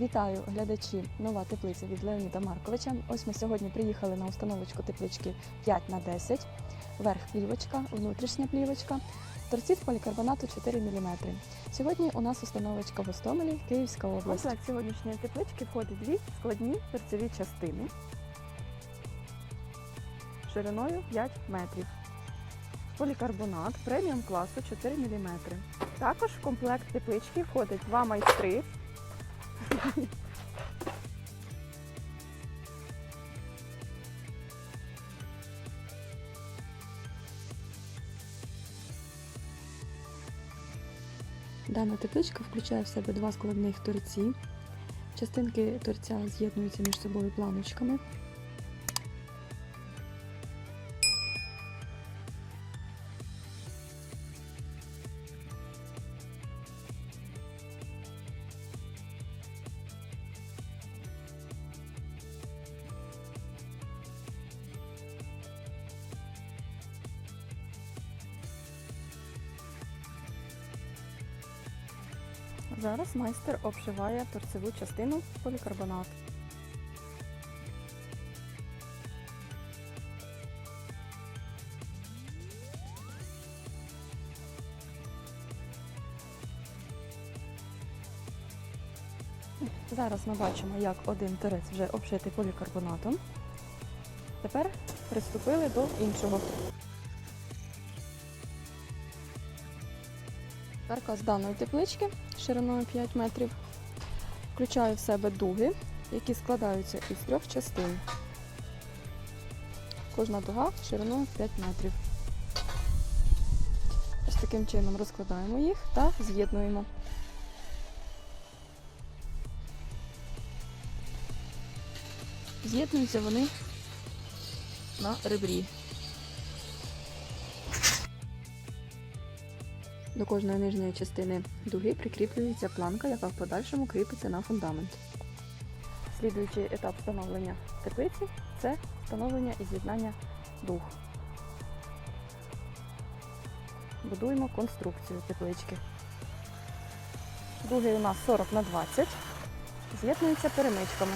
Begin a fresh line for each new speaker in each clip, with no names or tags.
Вітаю глядачі! Нова теплиця від Леоніда Марковича. Ось ми сьогодні приїхали на установочку теплички 5 на 10 верх плівочка, внутрішня плівочка, торців полікарбонату 4 мм. Сьогодні у нас установочка в Гостомелі, Київська область.
комплект сьогоднішньої теплички входить дві складні торцеві частини шириною 5 метрів. Полікарбонат преміум класу 4 мм. Також в комплект теплички входить два майстри.
Дана тепличка включає в себе два складних торці. Частинки торця з'єднуються між собою планочками.
Зараз майстер обшиває торцеву частину полікарбонат. Зараз ми бачимо, як один торець вже обшитий полікарбонатом. Тепер приступили до іншого.
Каркас даної теплички шириною 5 метрів включає в себе дуги, які складаються із трьох частин. Кожна дуга шириною 5 метрів. Ось таким чином розкладаємо їх та з'єднуємо. З'єднуються вони на ребрі. До кожної нижньої частини дуги прикріплюється планка, яка в подальшому кріпиться на фундамент.
Слідуючий етап встановлення теплиці це встановлення і з'єднання дуг. Будуємо конструкцію теплички. Дуги у нас 40 на 20, з'єднуються перемичками.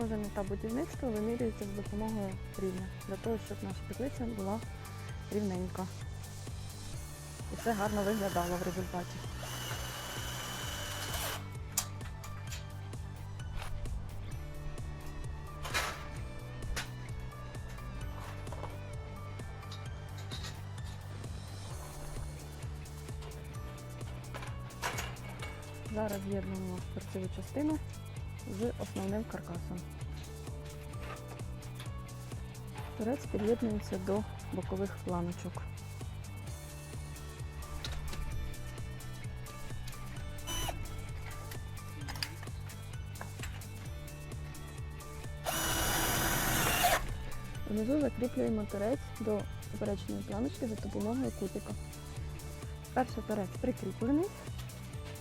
Кожен етап будівництва вимірюється з допомогою рівня, для того, щоб наша теплиця була рівненька. І все гарно виглядало в результаті. Зараз з'єднуємо торцеву частину з основним каркасом. Торець під'єднується до бокових планочок. Внизу закріплюємо торець до поперечної планочки за допомогою кутика. Перший торець прикріплений,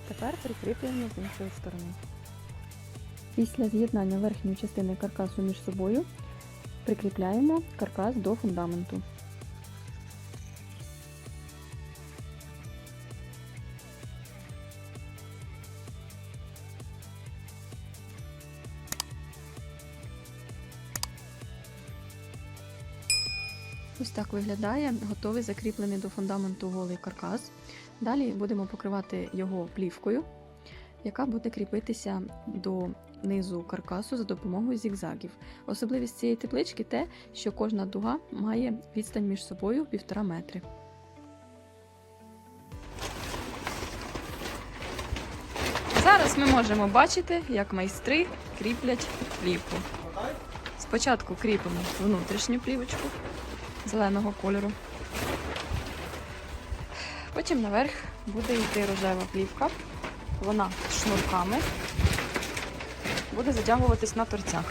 тепер прикріплюємо з іншої сторони.
Після з'єднання верхньої частини каркасу між собою прикріпляємо каркас до фундаменту. Ось так виглядає готовий закріплений до фундаменту голий каркас. Далі будемо покривати його плівкою, яка буде кріпитися до низу каркасу за допомогою зігзагів. Особливість цієї теплички те, що кожна дуга має відстань між собою 1,5 метри. Зараз ми можемо бачити, як майстри кріплять плівку. Спочатку кріпимо внутрішню плівочку зеленого кольору. Потім наверх буде йти рожева плівка вона з шнурками буде затягуватись на торцях.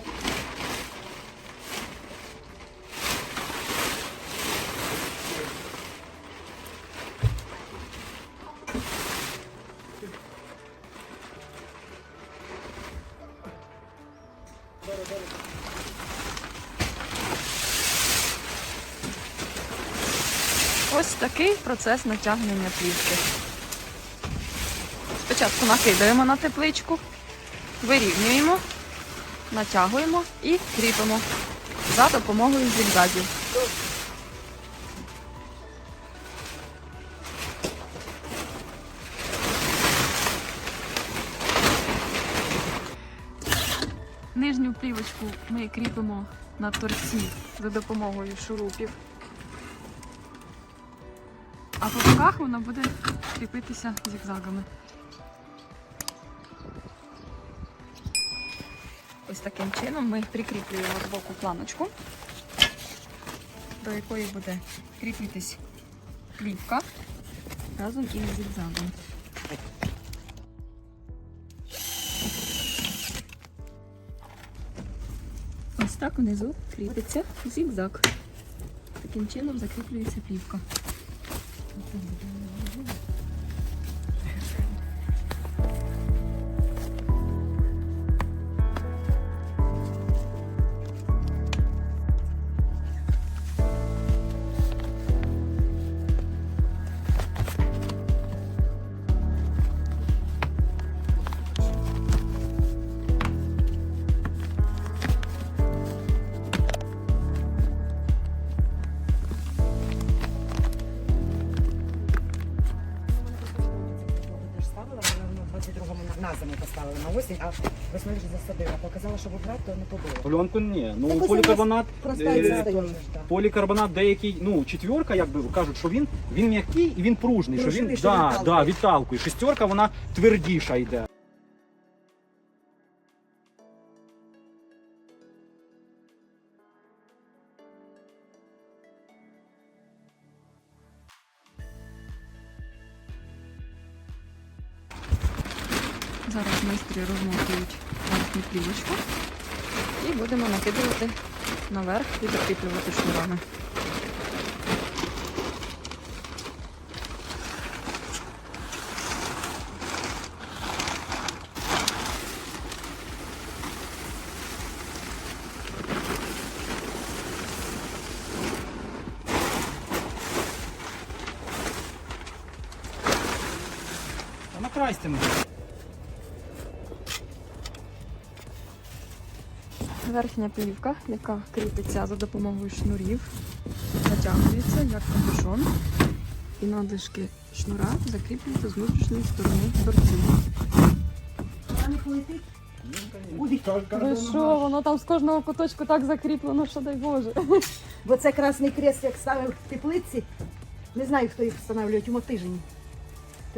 Thank you. Ось такий процес натягнення плівки. Спочатку накидаємо на тепличку, вирівнюємо, натягуємо і кріпимо за допомогою зігзагів. Нижню плівочку ми кріпимо на торці за допомогою шурупів. А по боках вона буде кріпитися зігзагами. Ось таким чином ми прикріплюємо з боку планочку, до якої буде кріпитись плівка разом із зігзагом. Так внизу кріпиться зігзаг. Таким чином закріплюється плівка.
На- на осінь, а весною вже засадила. Показала, що вибрати, то не побило.
Пленку ні. Ну
Так ось
полікарбонат, е, полікарбонат деякий, ну четверка, як би кажуть, що він він м'який і він пружний. Що він,
Пружний, що
да,
відталкує.
да, відталкує. Шестерка вона твердіша йде.
Зараз майстри розмотують верхню плівочку і будемо накидувати наверх і закріплювати шнурами.
А
Верхня плівка, яка кріпиться за допомогою шнурів, натягується як капюшон, і надлишки шнура закріплюються з внутрішньої сторони торців.
Ви що, воно там з кожного куточку так закріплено, що дай Боже.
Бо це Красний Крест, як ставив в теплиці. Не знаю, хто їх встановлює, у Мотижині.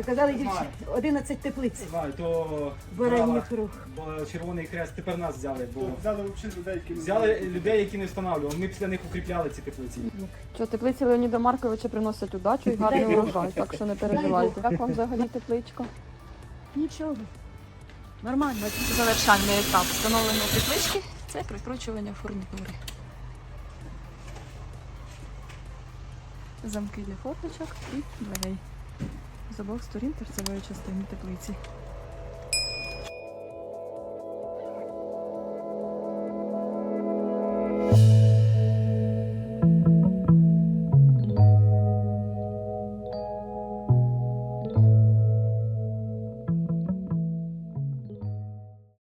То казали, дівчата, 11 теплиць.
Знаю, то
Баранів рух.
бо Червоний Хрест тепер нас взяли, бо
Взяли взагалі людей, які не
взяли людей, які не встановлювали. Ми після них укріпляли ці теплиці.
Що теплиці Леоніда Марковича приносять удачу і гарний урожай, так що не переживайте. Як вам взагалі тепличка?
Нічого. Нормально.
Завершальний етап встановлення теплички це прикручування фурнітури. Замки для форточок і дверей з обох сторін торцевої частини теплиці.